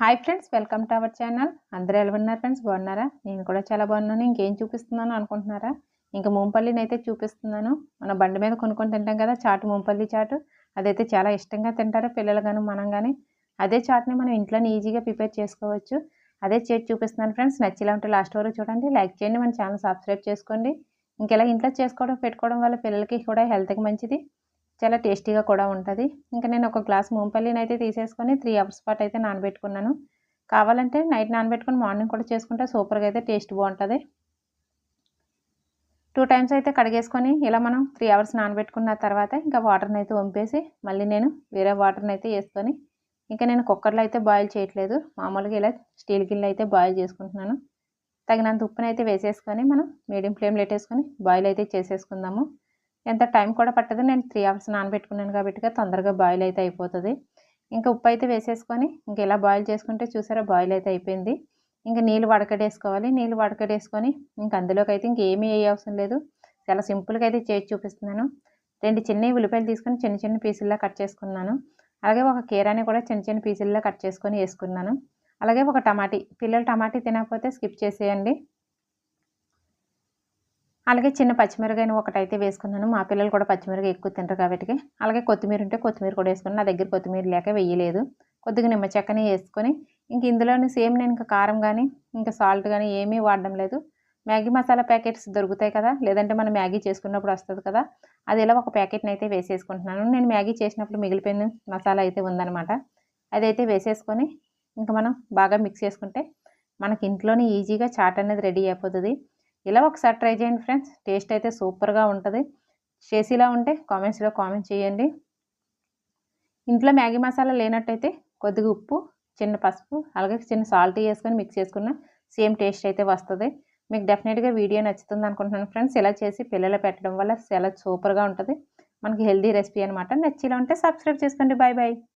Hi friends welcome to our channel అందరూ ఎలా ఉన్నారు ఫ్రెండ్స్ బాగున్నారా? నేను కూడా చాలా బాగున్నాను. ఇంకేం చూపిస్తున్నాను అనుకుంటున్నారా? ఇంకా మూంపల్లిని అయితే చూపిస్తున్నాను. మన బండి మీద కొనుక్కొని తింటాం కదా చాటు ముంపల్లి చాటు. అదైతే చాలా ఇష్టంగా తింటారు పిల్లలు కానీ మనం కానీ అదే చాట్ని మనం ఇంట్లోనే ఈజీగా ప్రిపేర్ చేసుకోవచ్చు. అదే చేసి చూపిస్తున్నాను ఫ్రెండ్స్ నచ్చేలా ఉంటే లాస్ట్ వరకు చూడండి. లైక్ చేయండి మన ఛానల్ సబ్స్క్రైబ్ చేసుకోండి. ఇంకెలా ఇంట్లో చేసుకోవడం పెట్టుకోవడం వల్ల పిల్లలకి కూడా హెల్త్కి మంచిది. చాలా టేస్టీగా కూడా ఉంటుంది. ఇంకా నేను ఒక గ్లాస్ మూంపల్లిని అయితే తీసేసుకొని త్రీ అవర్స్ పాటు అయితే నానబెట్టుకున్నాను. కావాలంటే నైట్ నానబెట్టుకొని మార్నింగ్ కూడా చేసుకుంటే సూపర్గా అయితే టేస్ట్ బాగుంటుంది. టూ టైమ్స్ అయితే కడిగేసుకొని ఇలా మనం త్రీ అవర్స్ నానబెట్టుకున్న తర్వాత ఇంకా వాటర్ని అయితే వంపేసి మళ్ళీ నేను వేరే వాటర్ని అయితే వేసుకొని ఇంకా నేను కుక్కర్లో అయితే బాయిల్ చేయట్లేదు. మామూలుగా ఇలా స్టీల్ గిన్నె అయితే బాయిల్ చేసుకుంటున్నాను. తగినంత ఉప్పునైతే వేసేసుకొని మనం మీడియం ఫ్లేమ్లో పెట్టేసుకొని బాయిల్ అయితే చేసేసుకుందాము. ఎంత టైం కూడా పట్టదు. నేను త్రీ అవర్స్ నానబెట్టుకున్నాను కాబట్టి తొందరగా బాయిల్ అయితే అయిపోతుంది. ఇంకా ఉప్పు అయితే వేసేసుకొని ఇంక ఇలా బాయిల్ చేసుకుంటే చూసారా బాయిల్ అయితే అయిపోయింది. ఇంకా నీళ్ళు వడకడేసుకోవాలి. నీళ్ళు వడకడేసుకొని ఇంక అందులోకి అయితే ఇంకేమీ వేయ అవసరం లేదు. చాలా సింపుల్గా అయితే చేసి చూపిస్తున్నాను. రెండు చిన్న ఉల్లిపాయలు తీసుకొని చిన్న చిన్న పీసుల్లా కట్ చేసుకున్నాను. అలాగే ఒక కీరాని కూడా చిన్న చిన్న పీసుల్లా కట్ చేసుకొని వేసుకున్నాను. అలాగే ఒక టమాటీ పిల్లలు టమాటీ తినకపోతే స్కిప్ చేసేయండి. అలాగే చిన్న పచ్చిమిరకాయని ఒకటైతే వేసుకున్నాను. మా పిల్లలు కూడా పచ్చిమిరకాయ ఎక్కువ తింటారు కాబట్టి అలాగే కొత్తిమీర ఉంటే కొత్తిమీర కూడా వేసుకున్నాను. నా దగ్గర కొత్తిమీర లేక వేయలేదు. కొద్దిగా నిమ్మ చెక్కని వేసుకొని ఇంక ఇందులోనే సేమ్ నేను ఇంకా కారం కానీ ఇంకా సాల్ట్ కానీ ఏమీ వాడడం లేదు. మ్యాగీ మసాలా ప్యాకెట్స్ దొరుకుతాయి కదా? లేదంటే మనం మ్యాగీ చేసుకున్నప్పుడు వస్తుంది కదా? అది ఇలా ఒక ప్యాకెట్ని అయితే వేసేసుకుంటున్నాను. నేను మ్యాగీ చేసినప్పుడు మిగిలిపోయిన మసాలా అయితే ఉందన్నమాట. అదైతే వేసేసుకొని ఇంకా మనం బాగా మిక్స్ చేసుకుంటే మనకి ఇంట్లోనే ఈజీగా చాట్ అనేది రెడీ అయిపోతుంది. ఇలా ఒకసారి ట్రై చేయండి ఫ్రెండ్స్. టేస్ట్ అయితే సూపర్గా ఉంటుంది. చేసేలా ఉంటే కామెంట్స్లో కామెంట్ చేయండి. ఇంట్లో మ్యాగీ మసాలా లేనట్టయితే కొద్దిగా ఉప్పు చిన్న పసుపు అలాగే చిన్న సాల్ట్ వేసుకొని మిక్స్ చేసుకున్న సేమ్ టేస్ట్ అయితే వస్తుంది. మీకు డెఫినెట్గా వీడియో నచ్చుతుంది అనుకుంటున్నాను ఫ్రెండ్స్. ఇలా చేసి పిల్లలు పెట్టడం వల్ల చాలా సూపర్గా ఉంటుంది. మనకి హెల్దీ రెసిపీ అనమాట నచ్చిలా ఉంటే సబ్స్క్రైబ్ చేసుకోండి. Bye bye